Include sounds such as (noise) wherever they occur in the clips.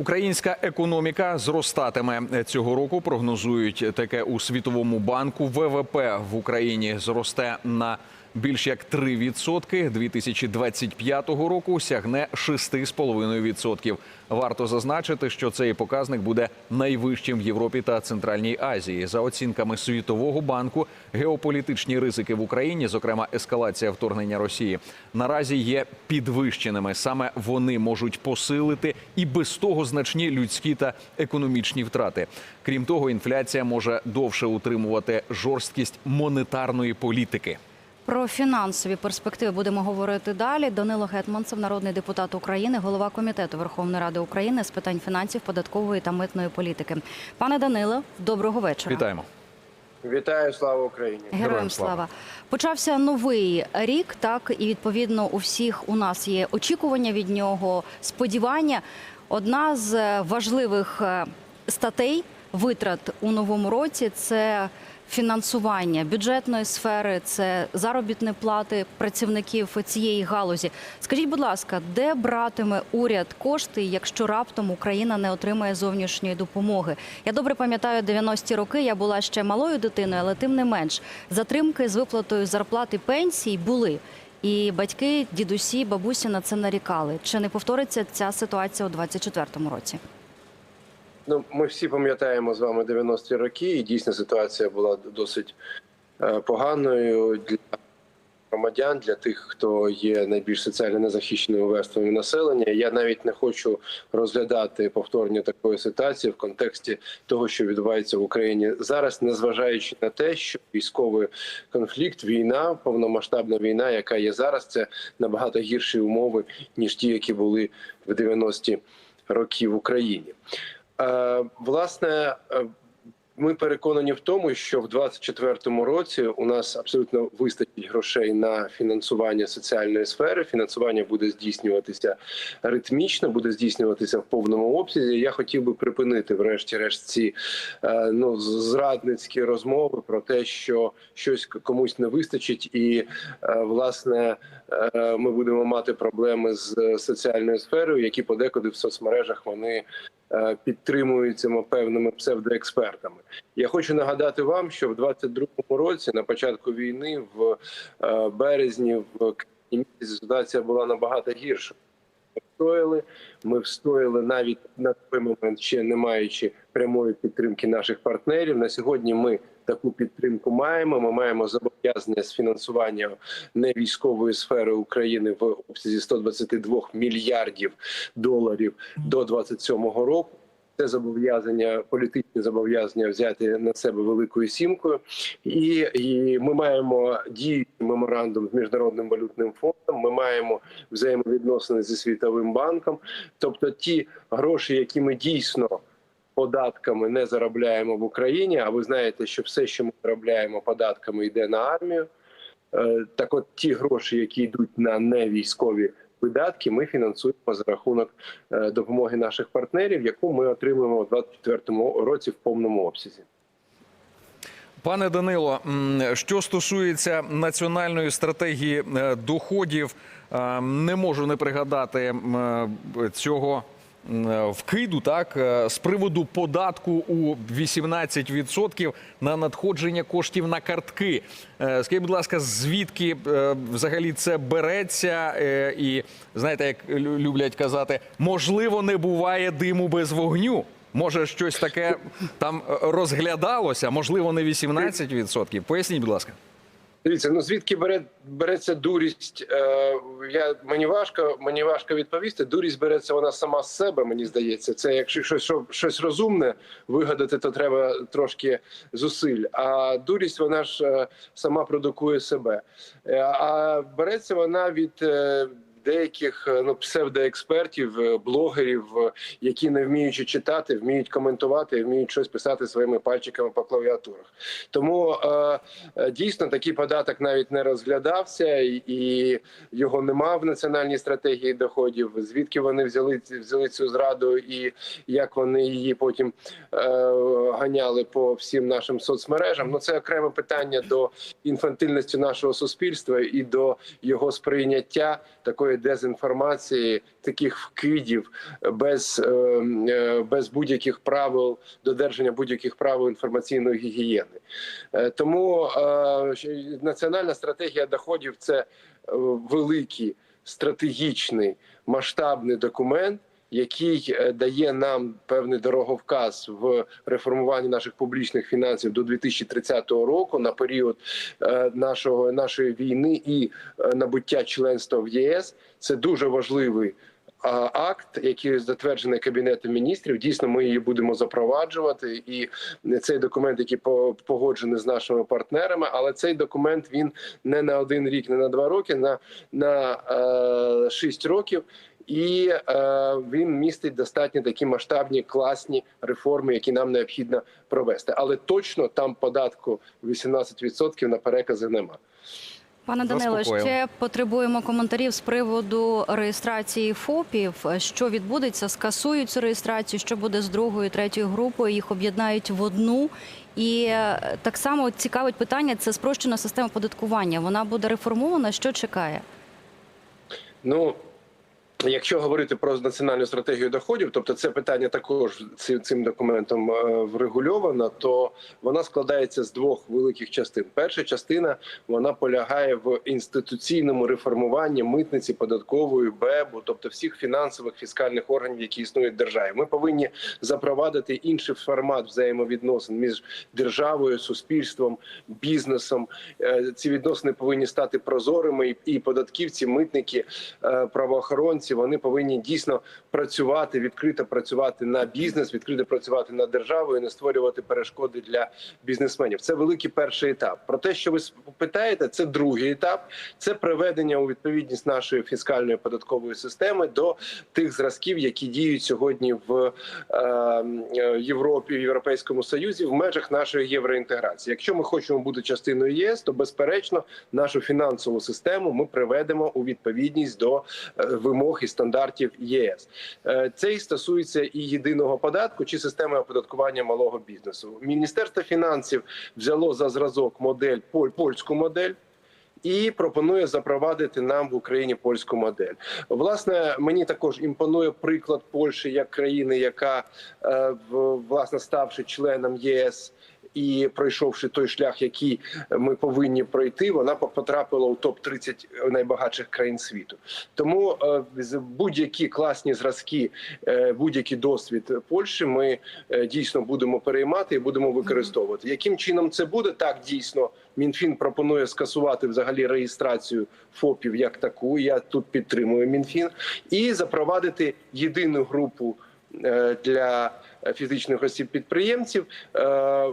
Українська економіка зростатиме цього року. Прогнозують таке у світовому банку. ВВП в Україні зросте на більш як 3%. 2025 року сягне 6,5%. Варто зазначити, що цей показник буде найвищим в Європі та Центральній Азії. За оцінками світового банку, геополітичні ризики в Україні, зокрема ескалація вторгнення Росії, наразі є підвищеними. Саме вони можуть посилити і без того значні людські та економічні втрати. Крім того, інфляція може довше утримувати жорсткість монетарної політики. Про фінансові перспективи будемо говорити далі. Данило Гетманцев, народний депутат України, голова комітету Верховної Ради України з питань фінансів, податкової та митної політики. Пане Данило, доброго вечора. Вітаємо. Вітаю, слава Україні! Героям слава. Почався новий рік, так і відповідно у всіх у нас є очікування від нього, сподівання. Одна з важливих е, статей витрат у новому році це фінансування бюджетної сфери, це заробітні плати працівників цієї галузі. Скажіть, будь ласка, де братиме уряд кошти, якщо раптом Україна не отримає зовнішньої допомоги? Я добре пам'ятаю 90-ті роки. Я була ще малою дитиною, але тим не менш затримки з виплатою зарплати пенсій були. І батьки, дідусі, бабусі на це нарікали. Чи не повториться ця ситуація у 24-му році? Ну, ми всі пам'ятаємо з вами 90-ті роки, і дійсно ситуація була досить е, поганою для громадян, для тих, хто є найбільш соціально незахищеною верствами населення. Я навіть не хочу розглядати повторення такої ситуації в контексті того, що відбувається в Україні зараз, незважаючи на те, що військовий конфлікт, війна, повномасштабна війна, яка є зараз, це набагато гірші умови ніж ті, які були в 90-ті роки в Україні. Е, Власне, е, ми переконані в тому, що в 2024 році у нас абсолютно вистачить грошей на фінансування соціальної сфери. Фінансування буде здійснюватися ритмічно, буде здійснюватися в повному обсязі. Я хотів би припинити, врешті-решт, ці е, ну зрадницькі розмови про те, що щось комусь не вистачить, і власне ми будемо мати проблеми з соціальною сферою, які подекуди в соцмережах вони підтримуються певними псевдоекспертами. Я хочу нагадати вам, що в 22-му році, на початку війни, в е, березні, в квітні ситуація була набагато гірша. Встояли, ми встояли навіть на той момент, ще не маючи прямої підтримки наших партнерів. На сьогодні ми таку підтримку маємо. Ми маємо зобов'язання з фінансування невійськової сфери України в обсязі 122 мільярдів доларів до 27-го року. Це зобов'язання, політичні зобов'язання взяти на себе великою сімкою, і, і ми маємо діючий меморандум з міжнародним валютним фондом. Ми маємо взаємовідносини зі світовим банком. Тобто, ті гроші, які ми дійсно податками не заробляємо в Україні. А ви знаєте, що все, що ми заробляємо податками, йде на армію. Е, Так, от ті гроші, які йдуть на невійськові видатки, ми фінансуємо за рахунок е, допомоги наших партнерів, яку ми отримуємо у 2024 році в повному обсязі. Пане Данило, що стосується національної стратегії е, доходів, не можу не пригадати цього вкиду, так е, з приводу податку у 18% на надходження коштів на картки. Е, Скажіть, будь ласка, звідки е, взагалі це береться? Е, І знаєте, як люблять казати, можливо, не буває диму без вогню. Може, щось таке там е, розглядалося, можливо, не 18%. Поясніть, будь ласка. Дивіться, ну звідки бере береться дурість? Е, я мені важко, мені важко відповісти. Дурість береться вона сама з себе. Мені здається, це якщо щось що- щось розумне вигадати, то треба трошки зусиль. А дурість вона ж е, сама продукує себе. Е, а береться вона від. Деяких е, ну псевдоекспертів, е, блогерів, е, які не вміючи читати, вміють коментувати, вміють щось писати своїми пальчиками по клавіатурах. Тому е, дійсно такий податок навіть не розглядався, і його нема в національній стратегії доходів. Звідки вони взяли взяли цю зраду, і як вони її потім е, ганяли по всім нашим соцмережам? Ну це окреме питання до інфантильності нашого суспільства і до його сприйняття такої будь-якої дезінформації, таких вкидів, без, е, е, без будь-яких правил додержання будь-яких правил інформаційної гігієни. Е, Тому е, національна стратегія доходів це е, великий стратегічний масштабний документ. Який е, дає нам певний дороговказ в реформуванні наших публічних фінансів до 2030 року на період е, нашого нашої війни і е, набуття членства в ЄС, це дуже важливий акт, який затверджений кабінетом міністрів. Дійсно, ми її будемо запроваджувати. І цей документ, який по- погоджений з нашими партнерами, але цей документ він не на один рік, не на два роки, на, на е, шість років. І е, він містить достатньо такі масштабні класні реформи, які нам необхідно провести. Але точно там податку 18% на перекази нема. Пане Данило, ще потребуємо коментарів з приводу реєстрації ФОПів. Що відбудеться? Скасують цю реєстрацію? Що буде з другою, третьою групою? Їх об'єднають в одну. І е, так само цікавить питання: це спрощена система податкування. Вона буде реформована. Що чекає? Ну якщо говорити про національну стратегію доходів, тобто це питання також цим, документом е, врегульовано, то вона складається з двох великих частин. Перша частина вона полягає в інституційному реформуванні митниці, податкової БЕБу, тобто всіх фінансових фіскальних органів, які існують в державі. Ми повинні запровадити інший формат взаємовідносин між державою, суспільством, бізнесом. Е, Ці відносини повинні стати прозорими, і- податківці, митники, е, правоохоронці вони повинні дійсно працювати, відкрито працювати на бізнес, відкрито працювати на державу і не створювати перешкоди для бізнесменів. Це великий перший етап. Про те, що ви питаєте, це другий етап. Це приведення у відповідність нашої фіскальної податкової системи до тих зразків, які діють сьогодні в е, е, Європі, в Європейському Союзі в межах нашої євроінтеграції. Якщо ми хочемо бути частиною ЄС, то безперечно нашу фінансову систему ми приведемо у відповідність до е, вимог і стандартів ЄС. Е, Це і стосується і єдиного податку чи системи оподаткування малого бізнесу. Міністерство фінансів взяло за зразок модель поль- польську модель. І пропонує запровадити нам в Україні польську модель. Власне, мені також імпонує приклад Польщі як країни, яка е, власне ставши членом ЄС і пройшовши той шлях, який ми повинні пройти, вона потрапила у топ 30 найбагатших країн світу. Тому е, будь-які класні зразки, е, будь-який досвід Польщі, ми е, дійсно будемо переймати і будемо використовувати. Яким чином це буде? Так дійсно Мінфін пропонує скасувати взагалі реєстрацію ФОПів як таку. Я тут підтримую Мінфін і запровадити єдину групу для фізичних осіб підприємців, е,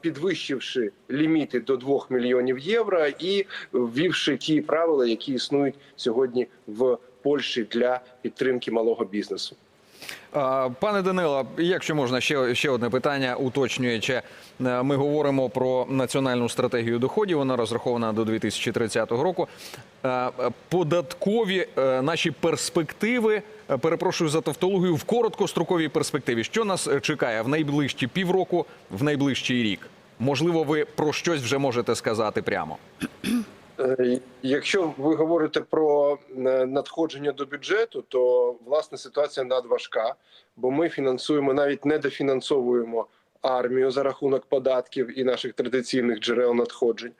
підвищивши ліміти до 2 мільйонів євро і ввівши ті правила, які існують сьогодні в Польщі для підтримки малого бізнесу. Пане Данило, якщо можна, ще, ще одне питання уточнюючи. Е, Ми говоримо про національну стратегію доходів. Вона розрахована до 2030 року. Е, Податкові е, наші перспективи. Перепрошую за тавтологію в короткостроковій перспективі. Що нас чекає в найближчі півроку, в найближчий рік? Можливо, ви про щось вже можете сказати прямо. Е, Якщо ви говорите про е, надходження до бюджету, то власне ситуація надважка, бо ми фінансуємо навіть не дофінансовуємо армію за рахунок податків і наших традиційних джерел надходжень.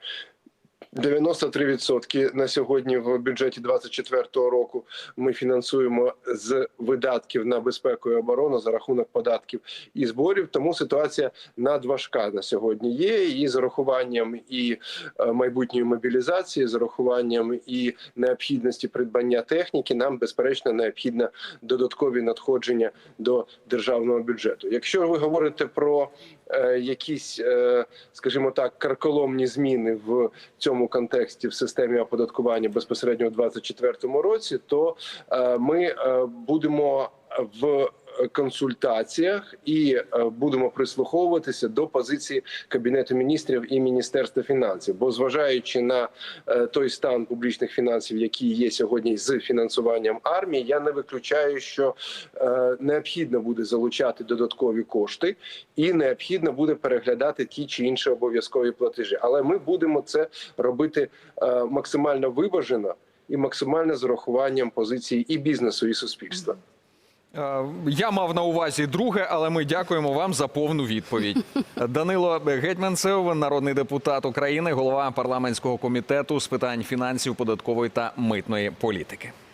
93% на сьогодні в бюджеті 2024 року ми фінансуємо з видатків на безпеку і оборону за рахунок податків і зборів. Тому ситуація надважка на сьогодні є. І з урахуванням і е, майбутньої мобілізації, з урахуванням і необхідності придбання техніки, нам безперечно необхідно додаткові надходження до державного бюджету. Якщо ви говорите про е, якісь, е, скажімо так, карколомні зміни в цьому контексті в системі оподаткування безпосередньо у 2024 році, то е, ми е, будемо в консультаціях і е, будемо прислуховуватися до позиції кабінету міністрів і міністерства фінансів. Бо зважаючи на е, той стан публічних фінансів, який є сьогодні з фінансуванням армії, я не виключаю, що е, необхідно буде залучати додаткові кошти, і необхідно буде переглядати ті чи інші обов'язкові платежі. Але ми будемо це робити максимально виважено. і максимально з урахуванням позицій і бізнесу, і суспільства. Е, Я мав на увазі друге, але ми дякуємо вам за повну відповідь. (laughs) Данило Гетьманцев, народний депутат України, голова парламентського комітету з питань фінансів, податкової та митної політики.